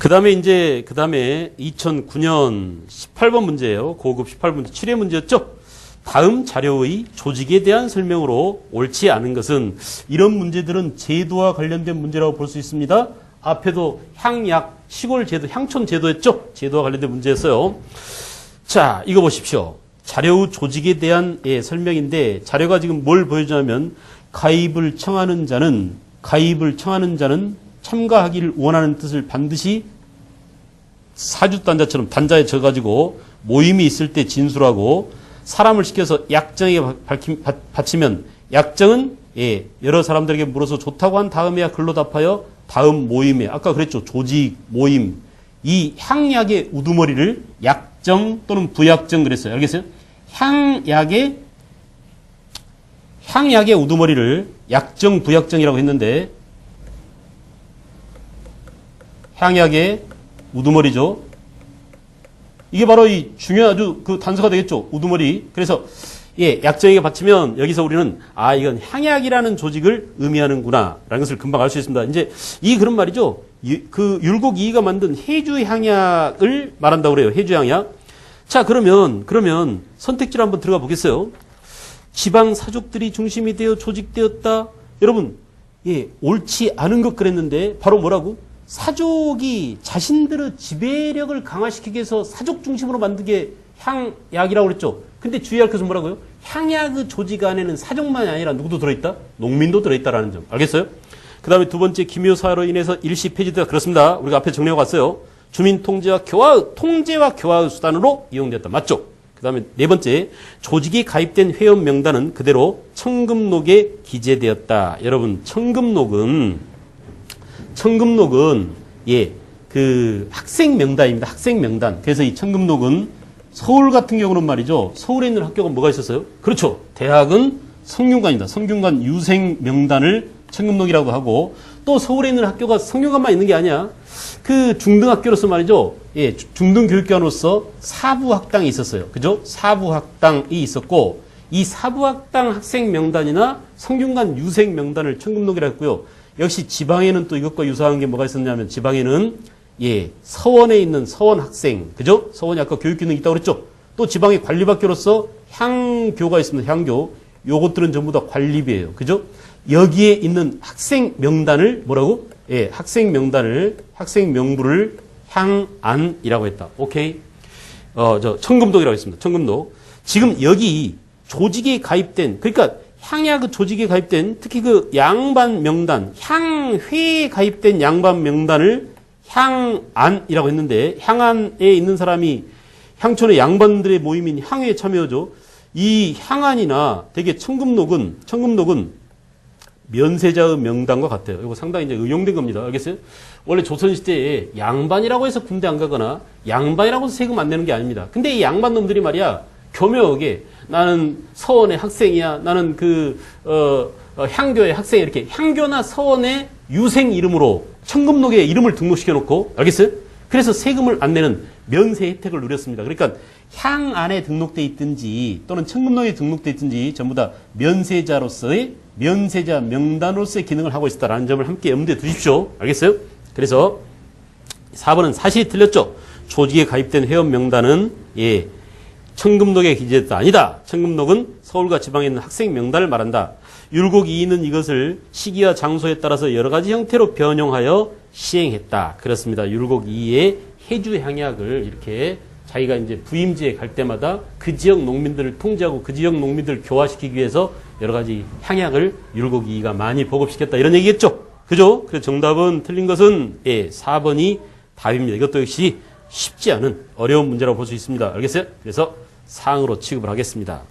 그 다음에 이제, 그 다음에 2009년 18번 문제예요. 고급 18문제 7회 문제였죠. 다음 자료의 조직에 대한 설명으로 옳지 않은 것은 이런 문제들은 제도와 관련된 문제라고 볼 수 있습니다. 앞에도 향약, 시골 제도, 향촌 제도였죠. 제도와 관련된 문제였어요. 자, 이거 보십시오. 자료 조직에 대한 예, 설명인데 자료가 지금 뭘 보여주냐면 가입을 청하는 자는 가입을 청하는 자는 참가하기를 원하는 뜻을 반드시 사주 단자처럼 단자에 적어가지고 모임이 있을 때 진술하고 사람을 시켜서 약정에 밝힘, 받- 바치면 약정은 예, 여러 사람들에게 물어서 좋다고 한 다음에야 글로 답하여 다음 모임에 아까 그랬죠. 조직 모임. 이 향약의 우두머리를 약정 또는 부약정 그랬어요. 알겠어요? 향약의 향약의 우두머리를 약정 부약정이라고 했는데 향약의 우두머리죠. 이게 바로 이 중요한 아주 그 단서가 되겠죠. 우두머리. 그래서 예, 약정에게 바치면 여기서 우리는 아 이건 향약이라는 조직을 의미하는구나 라는 것을 금방 알 수 있습니다. 이제 이 그런 말이죠. 이- 그 율곡 이이가 만든 해주 향약을 말한다고 그래요. 해주 향약. 자 그러면 그러면 선택지로 한번 들어가 보겠어요. 지방 사족들이 중심이 되어 조직되었다. 여러분, 예, 옳지 않은 것 그랬는데 바로 뭐라고? 사족이 자신들의 지배력을 강화시키기 위해서 사족 중심으로 만든 게 향약이라고 그랬죠. 근데 주의할 것은 뭐라고요? 향약의 조직 안에는 사족만이 아니라 누구도 들어있다? 농민도 들어있다라는 점. 알겠어요? 그 다음에 두 번째 기묘사로 인해서 일시 폐지되다. 그렇습니다. 우리가 앞에 정리하고 왔어요. 주민 통제와 교화, 통제와 교화의 수단으로 이용되었다. 맞죠? 그 다음에 네 번째, 조직이 가입된 회원 명단은 그대로 청금록에 기재되었다. 여러분, 청금록은, 청금록은, 예, 그 학생 명단입니다. 학생 명단. 그래서 이 청금록은 서울 같은 경우는 말이죠. 서울에 있는 학교가 뭐가 있었어요? 그렇죠. 대학은 성균관입니다. 성균관 유생 명단을 청금록이라고 하고 또 서울에 있는 학교가 성균관만 있는 게 아니야. 그 중등학교로서 말이죠. 예, 주- 중등교육기관으로서 사부학당이 있었어요. 그죠? 사부학당이 있었고 이 사부학당 학생 명단이나 성균관 유생 명단을 청금록이라고 했고요. 역시 지방에는 또 이것과 유사한 게 뭐가 있었냐면 지방에는 예, 서원에 있는 서원 학생, 그죠? 서원이 아까 교육 기능이 있다고 그랬죠? 또 지방의 관리학교로서 향교가 있습니다. 향교. 요것들은 전부 다 관리비예요. 그죠? 여기에 있는 학생 명단을 뭐라고? 예, 학생 명단을, 학생 명부를 향안이라고 했다. 오케이? 어, 저, 청금독이라고 했습니다. 청금독. 지금 여기 조직에 가입된, 그러니까 향약 그 조직에 가입된, 특히 그 양반 명단, 향회에 가입된 양반 명단을 향안이라고 했는데, 향안에 있는 사람이 향촌의 양반들의 모임인 향회에 참여하죠. 이 향안이나 되게 청금록은, 청금록은 면세자의 명단과 같아요. 이거 상당히 이제 응용된 겁니다. 알겠어요? 원래 조선시대에 양반이라고 해서 군대 안 가거나 양반이라고 해서 세금 안 내는 게 아닙니다. 근데 이 양반 놈들이 말이야, 교묘하게 나는 서원의 학생이야, 나는 그, 어, 어, 향교의 학생, 이렇게 향교나 서원의 유생 이름으로 청금록에 이름을 등록시켜 놓고, 알겠어요? 그래서 세금을 안 내는 면세 혜택을 누렸습니다. 그러니까 향 안에 등록돼 있든지 또는 청금록에 등록돼 있든지 전부 다 면세자로서의 면세자 명단으로서의 기능을 하고 있다라는 점을 함께 염두에 두십시오. 알겠어요? 그래서 4번은 사실이 틀렸죠. 조직에 가입된 회원 명단은 예, 청금록에 기재됐다. 아니다. 청금록은 서울과 지방에 있는 학생 명단을 말한다. 율곡 2는 이것을 시기와 장소에 따라서 여러 가지 형태로 변형하여 시행했다. 그렇습니다. 율곡 2의 해주 향약을 이렇게 자기가 이제 부임지에 갈 때마다 그 지역 농민들을 통제하고 그 지역 농민들을 교화시키기 위해서 여러 가지 향약을 율곡 2가 많이 보급시켰다. 이런 얘기겠죠? 그죠? 그래서 정답은 틀린 것은 예, 4번이 답입니다. 이것도 역시 쉽지 않은 어려운 문제라고 볼 수 있습니다. 알겠어요? 그래서 상으로 취급을 하겠습니다.